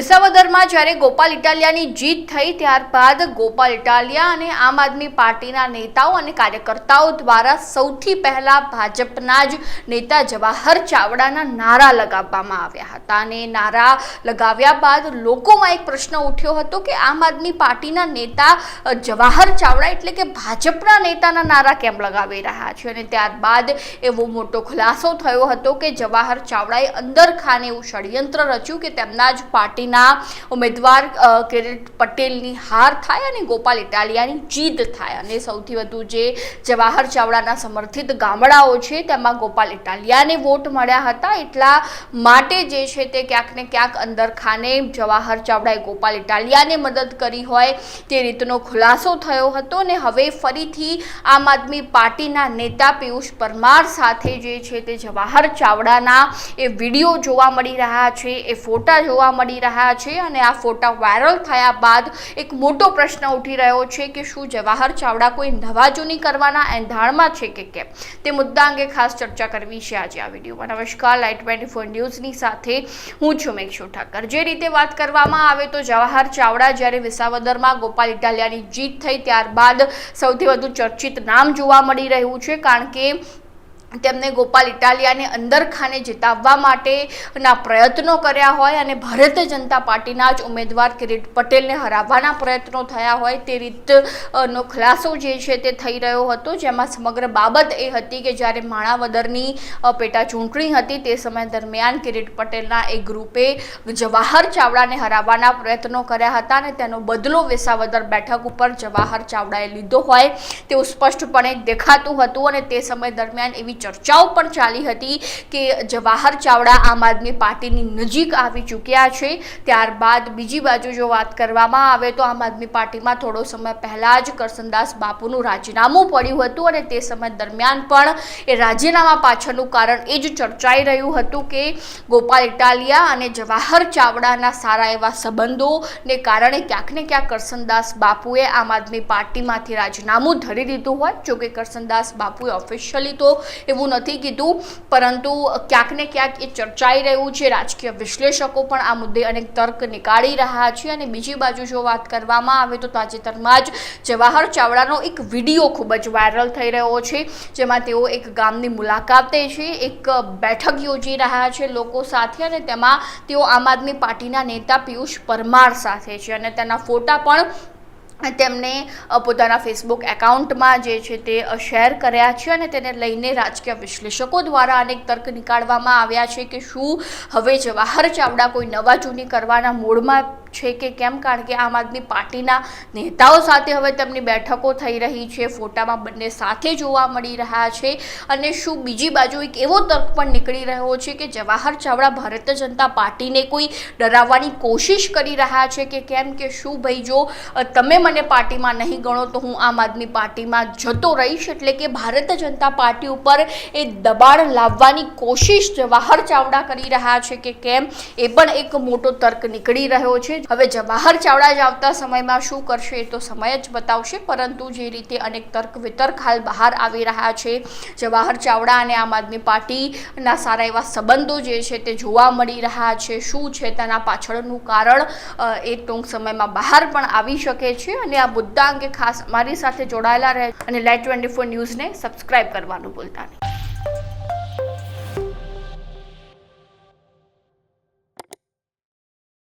વિસાવદરમાં જ્યારે ગોપાલ ઇટાલિયાની જીત થઈ, ત્યારબાદ ગોપાલ ઇટાલિયા અને આમ આદમી પાર્ટીના નેતાઓ અને કાર્યકર્તાઓ દ્વારા સૌથી પહેલા ભાજપના જ નેતા જવાહર ચાવડાના નારા લગાવવામાં આવ્યા હતા. અને નારા લગાવ્યા બાદ લોકોમાં એક પ્રશ્ન ઉઠ્યો હતો કે આમ આદમી પાર્ટીના નેતા જવાહર ચાવડા એટલે કે ભાજપના નેતાના નારા કેમ લગાવી રહ્યા છે? અને ત્યારબાદ એવો મોટો ખુલાસો થયો હતો કે જવાહર ચાવડાએ અંદર ખાને એવું ષડયંત્ર રચ્યું કે તેમના જ પાર્ટીના ઉમેદવાર કિરીટ પટેલની હાર થાય અને ગોપાલ ઇટાલિયાની જીત થાય. અને સૌથી વધુ જે જવાહર ચાવડાના સમર્થિત ગામડાઓ છે, તેમાં ગોપાલ ઇટાલિયાને વોટ મળ્યા હતા. એટલા માટે જે છે તે ક્યાંક ને ક્યાંક અંદર ખાને જવાહર ચાવડાએ ગોપાલ ઇટાલિયાને મદદ કરી હોય તે રીતનો ખુલાસો થયો હતો. અને હવે ફરીથી આમ આદમી પાર્ટીના નેતા પિયુષ પરમાર સાથે જે છે તે જવાહર ચાવડાના એ વીડિયો જોવા મળી રહ્યા છે, એ ફોટા જોવા મળી રહ્યા છે અને આ ફોટા વાયરલ થયા બાદ એક મોટો પ્રશ્ન ઉઠી રહ્યો છે કે શું જવાહર ચાવડા કોઈ નવા જૂની કરવાના એંધાણમાં છે કે કેમ? તે મુદ્દા અંગે ખાસ ચર્ચા કરવી છે આજે આ વિડીયોમાં. નમસ્કાર લાઈટ ટ્વેન્ટી ફોર ન્યૂઝની સાથે હું છું મેક્ષુ ઠાકર. જે રીતે વાત કરવામાં આવે તો જવાહર ચાવડા જ્યારે વિસાવદરમાં ગોપાલ ઇટાલિયાની જીત થઈ ત્યારબાદ સૌથી વધુ ચર્ચિત નામ જોવા મળી રહ્યું છે કારણ કે તેમને ગોપાલ ઇટાલિયાને અંદર ખાને જીતાવવા માટેના પ્રયત્નો કર્યા હોય અને ભારતીય જનતા પાર્ટીના જ ઉમેદવાર કિરીટ પટેલને હરાવવાના પ્રયત્નો થયા હોય તે રીત નો ખુલાસો જે છે તે થઈ રહ્યો હતો. જેમાં સમગ્ર બાબત એ હતી કે જ્યારે માણાવદરની પેટા ચૂંટણી હતી તે સમય દરમિયાન કિરીટ પટેલના એક ગ્રુપે જવાહર ચાવડાને હરાવવાના પ્રયત્નો કર્યા હતા અને તેનો બદલો વિસાવદર બેઠક ઉપર જવાહર ચાવડાએ લીધો હોય તેવું સ્પષ્ટપણે દેખાતું હતું અને તે સમય દરમિયાન એવી ચર્ચાઓ પણ ચાલી હતી કે જવાહર ચાવડા આમ આદમી પાર્ટીની નજીક આવી ચૂક્યા છે. ત્યારબાદ બીજી બાજુ જો વાત કરવામાં આવે તો આમ આદમી પાર્ટીમાં થોડો સમય પહેલાં જ કરસનદાસ બાપુનું રાજીનામું પડ્યું હતું અને તે સમય દરમિયાન પણ એ રાજીનામા પાછળનું કારણ એ જ ચર્ચાઈ રહ્યું હતું કે ગોપાલ ઇટાલિયા અને જવાહર ચાવડાના સારા એવા સંબંધોને કારણે ક્યાંક ને ક્યાંક કરસનદાસ બાપુએ આમ આદમી પાર્ટીમાંથી રાજીનામું ધરી દીધું હોય. જોકે કરસનદાસ બાપુએ ઓફિશિયલી તો એવું નથી કીધું, પરંતુ ક્યાંક ને ક્યાંક એ ચર્ચાઈ રહ્યું છે. રાજકીય વિશ્લેષકો પણ આ મુદ્દે અનેક તર્ક નીકાળી રહ્યા છે અને બીજી બાજુ જો વાત કરવામાં આવે તો તાજેતરમાં જ જવાહર ચાવડાનો એક વીડિયો ખૂબ જ વાયરલ થઈ રહ્યો છે, જેમાં તેઓ એક ગામની મુલાકાતે છે, એક બેઠક યોજી રહ્યા છે લોકો સાથે અને તેમાં તેઓ આમ આદમી પાર્ટીના નેતા પિયુષ પરમાર સાથે છે અને તેના ફોટા પણ તેમને પોતાના ફેસબુક એકાઉન્ટમાં જે છે તે શેર કર્યા છે અને તેને લઈને રાજકીય વિશ્લેષકો દ્વારા અનેક તર્ક નીકાળવામાં આવ્યા છે કે શું હવે જવાહર ચાવડા કોઈ નવા જૂની કરવાના મૂડમાં છે કે કેમ? કારણ કે આમ આદમી પાર્ટીના નેતાઓ સાથે હવે તેમની બેઠકો થઈ રહી છે. ફોટામાં બંને સાથે જોવા મળી રહ્યા છે. અને શું બીજી બાજુ એક એવો તર્ક પણ નીકળી રહ્યો છે કે જવાહર ચાવડા ભારતીય જનતા પાર્ટીને કોઈ ડરાવવાની કોશિશ કરી રહ્યા છે કે કેમ કે શું ભાઈ જો તમે મને પાર્ટીમાં નહીં ગણો તો હું આમ આદમી પાર્ટીમાં જતો રહીશ એટલે કે ભારતીય જનતા પાર્ટી ઉપર એ દબાણ લાવવાની કોશિશ જવાહર ચાવડા કરી રહ્યા છે કે કેમ? એ પણ એક મોટો તર્ક નીકળી રહ્યો છે. હવે જવાહર ચાવડા જ આવતા સમયમાં શું કરશે એ તો સમય જ બતાવશે, પરંતુ જે રીતે અનેક તર્ક વિતર્ક હાલ બહાર આવી રહ્યા છે જવાહર ચાવડા અને આમ આદમી પાર્ટીના સારા એવા સંબંધો જે છે તે જોવા મળી રહ્યા છે, શું છે તેના પાછળનું કારણ એ ટૂંક સમયમાં બહાર પણ આવી શકે છે અને આ મુદ્દા અંગે ખાસ મારી સાથે જોડાયેલા રહે અને લાઈટ ટ્વેન્ટી ફોર ન્યૂઝને સબસ્ક્રાઇબ કરવાનું ભૂલતા નહીં.